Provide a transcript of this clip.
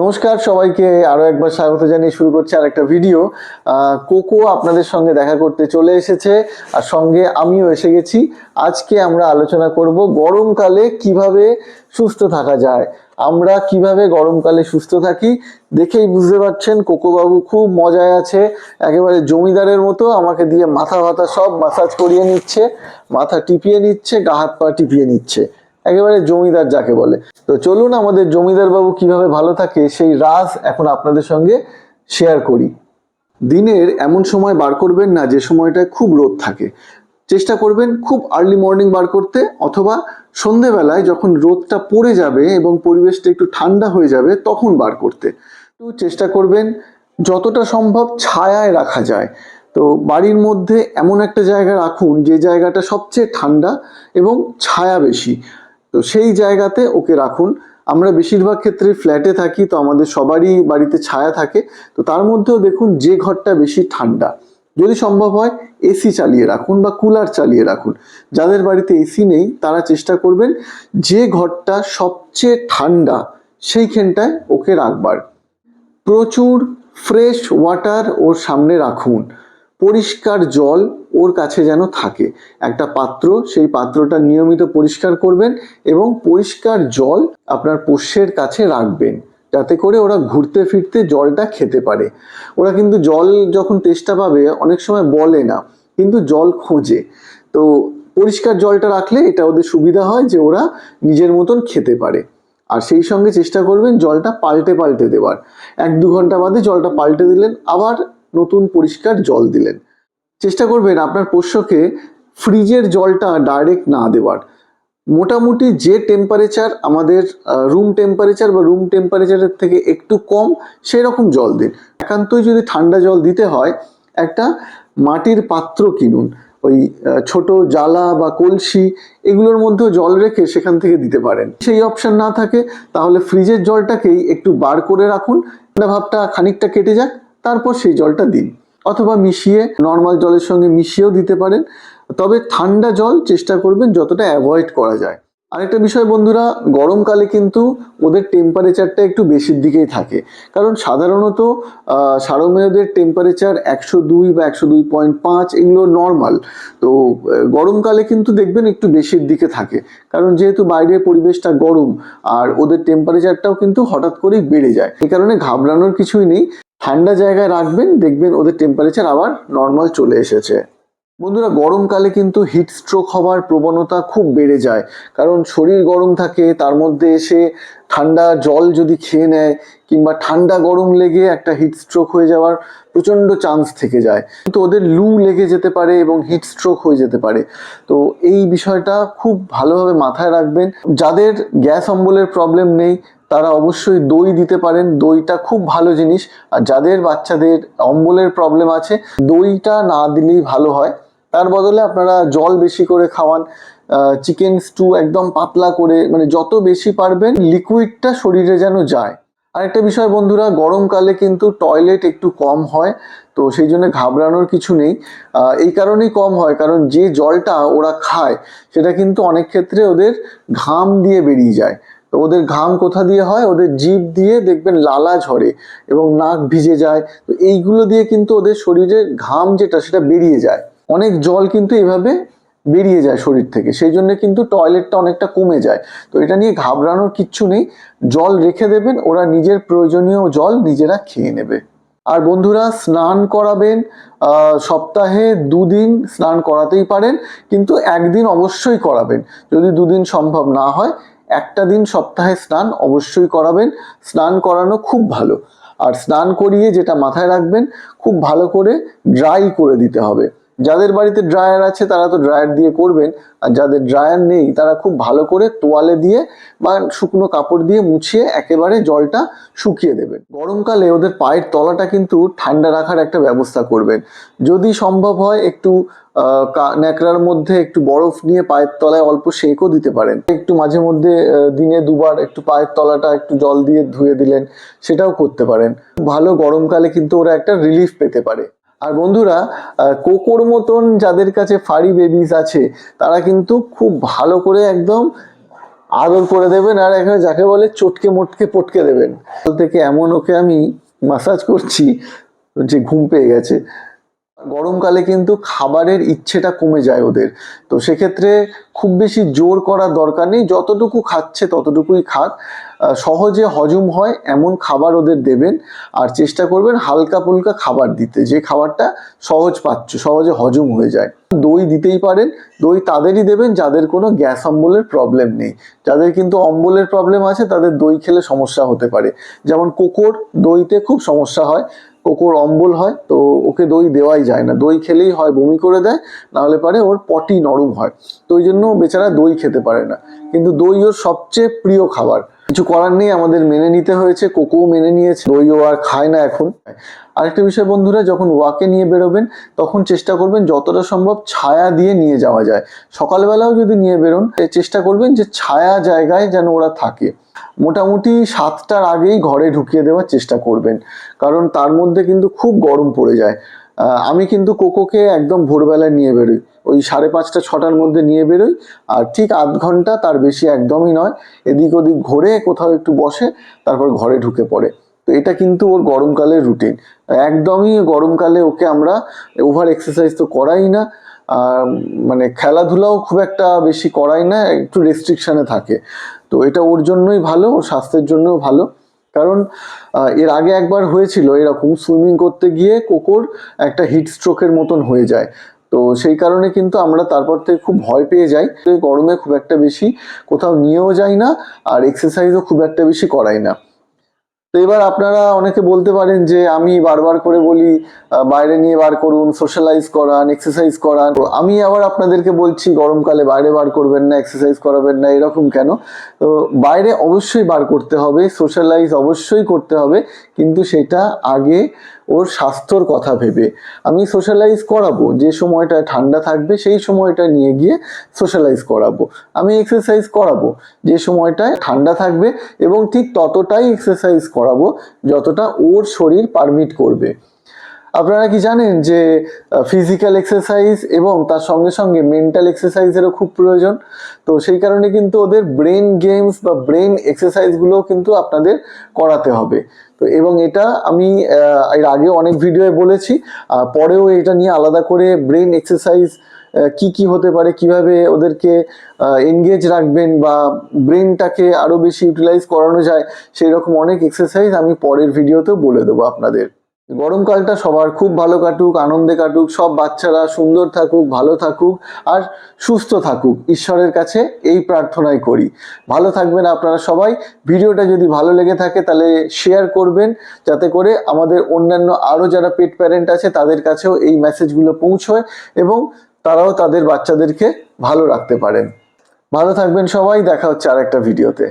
নমস্কার, সবাইকে আরও একবার স্বাগত জানিয়ে শুরু করছি আর একটা ভিডিও কোকো আপনাদের সঙ্গে দেখা করতে চলে এসেছে আর সঙ্গে আমিও এসে গেছি। আজকে আমরা আলোচনা করব গরমকালে কীভাবে সুস্থ থাকা যায়। আমরা কীভাবে গরমকালে সুস্থ থাকি দেখেই বুঝতে পারছেন কোকো বাবু খুব মজায় আছে, একেবারে জমিদারের মতো আমাকে দিয়ে মাথা ভাতা সব মাসাজ করিয়ে নিচ্ছে, মাথা টিপিয়ে নিচ্ছে, গা হাত পা টিপিয়ে নিচ্ছে। একেবারে জমিদার যাকে বলে। তো চলুন আমাদের জমিদার বাবু কীভাবে ভালো থাকে সেই রাজ এখন আপনাদের সঙ্গে শেয়ার করি। দিনের এমন সময় বার করবেন না যে সময়টায় খুব রোদ থাকে। চেষ্টা করবেন খুব আর্লি মর্নিং বার করতে অথবা সন্ধেবেলায় যখন রোদটা পড়ে যাবে এবং পরিবেশটা একটু ঠান্ডা হয়ে যাবে তখন বার করতে। তো চেষ্টা করবেন যতটা সম্ভব ছায়ায় রাখা যায়। তো বাড়ির মধ্যে এমন একটা জায়গা রাখুন যে জায়গাটা সবচেয়ে ঠান্ডা এবং ছায়া বেশি। তো সেই জায়গাতে ওকে রাখুন। আমরা বেশিরভাগ ক্ষেত্রে ফ্ল্যাটে থাকি, তো আমাদের সবারই বাড়িতে ছায়া থাকে। তো তার মধ্যেও দেখুন যে ঘরটা বেশি ঠান্ডা। যদি সম্ভব হয় এসি চালিয়ে রাখুন বা কুলার চালিয়ে রাখুন। যাদের বাড়িতে এসি নেই, তারা চেষ্টা করবেন যে ঘরটা সবচেয়ে ঠান্ডা, সেইখানটায় ওকে রাখবার। প্রচুর ফ্রেশ ওয়াটার ওর সামনে রাখুন। পরিষ্কার জল ওর কাছে যেন থাকে। একটা পাত্র, সেই পাত্রটা নিয়মিত পরিষ্কার করবেন এবং পরিষ্কার জল আপনার পোষ্যের কাছে রাখবেন। যাতে করে ওরা ঘুরতে ফিরতে জলটা খেতে পারে। ওরা কিন্তু জল যখন তেষ্টা পাবে, অনেক সময় বলে না, কিন্তু জল খোঁজে। তো পরিষ্কার জলটা রাখলে এটা ওদের সুবিধা হয় যে ওরা নিজের মতন খেতে পারে। আর সেই সঙ্গে চেষ্টা করবেন জলটা পাল্টে পাল্টে দেওয়ার। এক দু ঘণ্টা বাদে জলটা পাল্টে দিলেন, আবার নতুন পরিষ্কার জল দিলেন। চেষ্টা করবেন আপনার পোষ্যকে ফ্রিজের জলটা ডাইরেক্ট না দেওয়ার। মোটামুটি যে টেম্পারেচার আমাদের রুম টেম্পারেচার বা রুম টেম্পারেচারের থেকে একটু কম সেই রকম জল দিন। একান্তই যদি ঠান্ডা জল দিতে হয়, একটা মাটির পাত্র কিনুন। ওই ছোট জ্বালা বা কলসি, এগুলোর মধ্যেও জল রেখে সেখান থেকে দিতে পারেন। সেই অপশন না থাকে, তাহলে ফ্রিজের জলটাকেই একটু বার করে রাখুন। ভাবটা খানিকটা কেটে যাক, তারপর সেই জলটা দিন। অথবা মিশিয়ে নর্মাল জলের সঙ্গে মিশিয়েও দিতে পারেন। তবে ঠান্ডা জল চেষ্টা করবেন যতটা অ্যাভয়েড করা যায়। আরেকটা বিষয় বন্ধুরা, গরমকালে কিন্তু ওদের টেম্পারেচারটা একটু বেশির দিকেই থাকে। কারণ সাধারণত সারমেয়দের টেম্পারেচার একশো দুই বা একশো দুই পয়েন্ট পাঁচ এগুলো নর্মাল তো গরমকালে কিন্তু দেখবেন একটু বেশির দিকে থাকে। কারণ যেহেতু বাইরের পরিবেশটা গরম, আর ওদের টেম্পারেচারটাও কিন্তু হঠাৎ করেই বেড়ে যায়। এই কারণে ঘাবড়ানোর কিছুই নেই। ঠান্ডা জায়গায় রাখবেন, দেখবেন ওদের টেম্পারেচার আবার নর্মাল চলে এসেছে। বন্ধুরা, গরমকালে কিন্তু হিট স্ট্রোক হওয়ার প্রবণতা খুব বেড়ে যায়। কারণ শরীর গরম থাকে, তার মধ্যে এসে ঠান্ডা জল যদি খেয়ে নেয় কিংবা ঠান্ডা গরম লেগে একটা হিট স্ট্রোক হয়ে যাওয়ার প্রচণ্ড চান্স থেকে যায়। কিন্তু ওদের লু লেগে যেতে পারে এবং হিট স্ট্রোক হয়ে যেতে পারে। তো এই বিষয়টা খুব ভালোভাবে মাথায় রাখবেন। যাদের গ্যাস অম্বলের প্রবলেম নেই তারা অবশ্যই দই দিতে পারেন। দইটা খুব ভালো জিনিস। আর যাদের বাচ্চাদের অম্বলের প্রবলেম আছে, দইটা না দিলেই ভালো হয়। তার বদলে আপনারা জল বেশি করে খাওয়ান। চিকেন স্টু একদম পাতলা করে মানে যত বেশি পারবেন লিকুইডটা শরীরে যেন যায়। আরেকটা বিষয় বন্ধুরা, গরমকালে কিন্তু টয়লেট একটু কম হয়, তো সেই জন্য ঘাবড়ানোর কিছু নেই। এই কারণেই কম হয়, কারণ যে জলটা ওরা খায়, সেটা কিন্তু অনেক ক্ষেত্রে ওদের ঘাম দিয়ে বেরিয়ে যায়। তো ওদের ঘাম কোথা দিয়ে হয়? ওদের জিভ দিয়ে দেখবেন লালা ঝরে এবং নাক ভিজে যায়। তো এইগুলো দিয়ে কিন্তু ওদের শরীরে ঘাম যেটা, সেটা বেরিয়ে যায়। অনেক জল কিন্তু এভাবে বেরিয়ে যায় শরীর থেকে। সেই জন্য কিন্তু টয়লেটটা অনেকটা কমে যায়। তো এটা নিয়ে ঘাবড়ানোর কিচ্ছু নেই। জল রেখে দেবেন, ওরা নিজের প্রয়োজনীয় জল নিজেরা খেয়ে নেবে। আর বন্ধুরা, স্নান করাবেন সপ্তাহে দুদিন স্নান করাতেই পারেন, কিন্তু একদিন অবশ্যই করাবেন। যদি দুদিন সম্ভব না হয় একটা দিন সপ্তাহে স্নান অবশ্যই করাবেন। স্নান করানো খুব ভালো। আর স্নান করিয়ে যেটা মাথায় রাখবেন, খুব ভালো করে ড্রাই করে দিতে হবে। যাদের বাড়িতে ড্রায়ার আছে, তারা তো ড্রায়ার দিয়ে করবেন। আর যাদের ড্রায়ার নেই, তারা খুব ভালো করে তোয়ালে দিয়ে বা শুকনো কাপড় দিয়ে মুছিয়ে একেবারে জলটা শুকিয়ে দেবেন। গরমকালে ওদের পায়ের তলাটা কিন্তু ঠান্ডা রাখার একটা ব্যবস্থা করবেন। যদি সম্ভব হয়, একটু ন্যাকড়ার মধ্যে একটু বরফ নিয়ে পায়ের তলায় অল্প সেঁকও দিতে পারেন। একটু মাঝে মধ্যে দিনে দুবার একটু পায়ের তলাটা একটু জল দিয়ে ধুয়ে দিলেন, সেটাও করতে পারেন। ভালো গরমকালে কিন্তু ওরা একটা রিলিফ পেতে পারে। আর বন্ধুরা কোকোর মতন যাদের কাছে ফাড়ি বেবিস আছে, তারা কিন্তু খুব ভালো করে একদম আদর করে দেবেন আর এখানে যাকে বলে চটকে মোটকে পটকে দেবেন। থেকে এমন ওকে আমি মাসাজ করছি যে ঘুম পেয়ে গেছে। গরমকালে কিন্তু খাবারের ইচ্ছেটা কমে যায় ওদের। তো সেক্ষেত্রে খুব বেশি জোর করার দরকার নেই, যতটুকু খাচ্ছে ততটুকুই খাক। সহজে হজম হয় এমন খাবার ওদের দেবেন আর চেষ্টা করবেন হালকা ফুলকা খাবার দিতে, যে খাবারটা সহজ পাচ্ছ, সহজে হজম হয়ে যায়। দই দিতেই পারেন, দই তাদেরই দেবেন যাদের কোনো গ্যাস অম্বলের প্রবলেম নেই। যাদের কিন্তু অম্বলের প্রবলেম আছে তাদের দই খেলে সমস্যা হতে পারে। যেমন কোকোর দইতে খুব সমস্যা হয় কোকোর অম্বল হয়, তো ওকে দই দেওয়াই যায় না। দই খেলেই হয়, বমি করে দেয়, নাহলে পারে ওর পটি নরম হয়। তো ওই জন্য বেচারা দই খেতে পারে না। কিন্তু দই ওর সবচেয়ে প্রিয় খাবার। কিছু করার নেই, আমাদের মেনে নিতে হয়েছে কোকো মেনে নিয়েছে দই ও আর খায় না এখন। আরেকটা বিষয় বন্ধুরা, যখন ওয়াকে নিয়ে বেরোবেন, তখন চেষ্টা করবেন যতটা সম্ভব ছায়া দিয়ে নিয়ে যাওয়া যায়। সকালবেলাও যদি নিয়ে বেরোন চেষ্টা করবেন যে ছায়া জায়গায় যেন ওরা থাকে। মোটামুটি সাতটার আগেই ঘরে ঢুকিয়ে দেওয়ার চেষ্টা করবেন, কারণ তার মধ্যে কিন্তু খুব গরম পড়ে যায়। আমি কিন্তু কোকোকে একদম ভোরবেলায় নিয়ে বেরোই। ওই সাড়ে পাঁচটা, ছটার মধ্যে নিয়ে বেরোই। আর ঠিক আধ ঘণ্টা তার বেশি একদমই নয়। এদিক ওদিক ঘোরে, কোথাও একটু বসে, তারপর ঘরে ঢুকে পড়ে। তো এটা কিন্তু ওর গরমকালের রুটিন। একদমই গরমকালে ওকে আমরা ওভার এক্সারসাইজ তো করাই না। আর মানে খেলাধুলাও খুব একটা বেশি করাই না, একটু রেস্ট্রিকশনে থাকে। তো এটা ওর জন্যই ভালো, ওর স্বাস্থ্যের জন্যও ভালো। কারণ এর আগে একবার হয়েছিল এরকম সুইমিং করতে গিয়ে কোকোর একটা হিট স্ট্রোকের মতন হয়ে যায়। তো সেই কারণে কিন্তু আমরা তারপর থেকে খুব ভয় পেয়ে যাই। গরমে খুব একটা বেশি কোথাও নিয়েও যাই না, আর এক্সারসাইজও খুব একটা বেশি করাই না। তো এবার আপনারা অনেকে বলতে পারেন যে, আমি বারবার করে বলি বাইরে নিয়ে বার করুন সোশ্যালাইজ করান এক্সারসাইজ করান। আমি আবার আপনাদেরকে বলছি, গরমকালে বাইরে বার করবেন না এক্সারসাইজ করাবেন না। এরকম কেন? তো বাইরে অবশ্যই বার করতে হবে সোশ্যালাইজ অবশ্যই করতে হবে, কিন্তু সেটা আগে ওর স্বাস্থ্যর কথা ভেবে। আমি সোশ্যালাইজ করাবো। যে সময়টা ঠান্ডা থাকবে, সেই সময়টা নিয়ে গিয়ে সোশ্যালাইজ করাবো। আমি এক্সারসাইজ করাবো। যে সময়টায় ঠান্ডা থাকবে এবং ঠিক ততটাই এক্সারসাইজ করাবো, যতটা ওর শরীর পারমিট করবে। আপনারা কি জানেন যে ফিজিক্যাল এক্সারসাইজ এবং তার সঙ্গে সঙ্গে মেন্টাল এক্সারসাইজেরও খুব প্রয়োজন? তো সেই কারণে কিন্তু ওদের ব্রেন গেমস বা ব্রেন এক্সারসাইজগুলো কিন্তু আপনাদের করাতে হবে। তো এবং এটা আমি এর আগে অনেক ভিডিওয়ে বলেছি পরেও এটা নিয়ে আলাদা করে ব্রেন এক্সারসাইজ কি কি হতে পারে, কীভাবে ওদেরকে এনগেজ রাখবেন বা ব্রেনটাকে আরও বেশি ইউটিলাইজ করানো যায় সেই রকম অনেক এক্সারসাইজ আমি পরের ভিডিওতেও বলে দেবো আপনাদের। গরমকালটা সবার খুব ভালো কাটুক, আনন্দে কাটুক, সব বাচ্চারা সুন্দর থাকুক, ভালো থাকুক আর সুস্থ থাকুক। ঈশ্বরের কাছে এই প্রার্থনাই করি। ভালো থাকবেন আপনারা সবাই। ভিডিওটা যদি ভালো লেগে থাকে তাহলে শেয়ার করবেন যাতে করে আমাদের অন্যান্য আরও যারা পেট প্যারেন্ট আছে তাদের কাছেও এই মেসেজগুলো পৌঁছয় এবং তারাও তাদের বাচ্চাদেরকে ভালো রাখতে পারেন। ভালো থাকবেন সবাই। দেখা হচ্ছে আরেকটা ভিডিওতে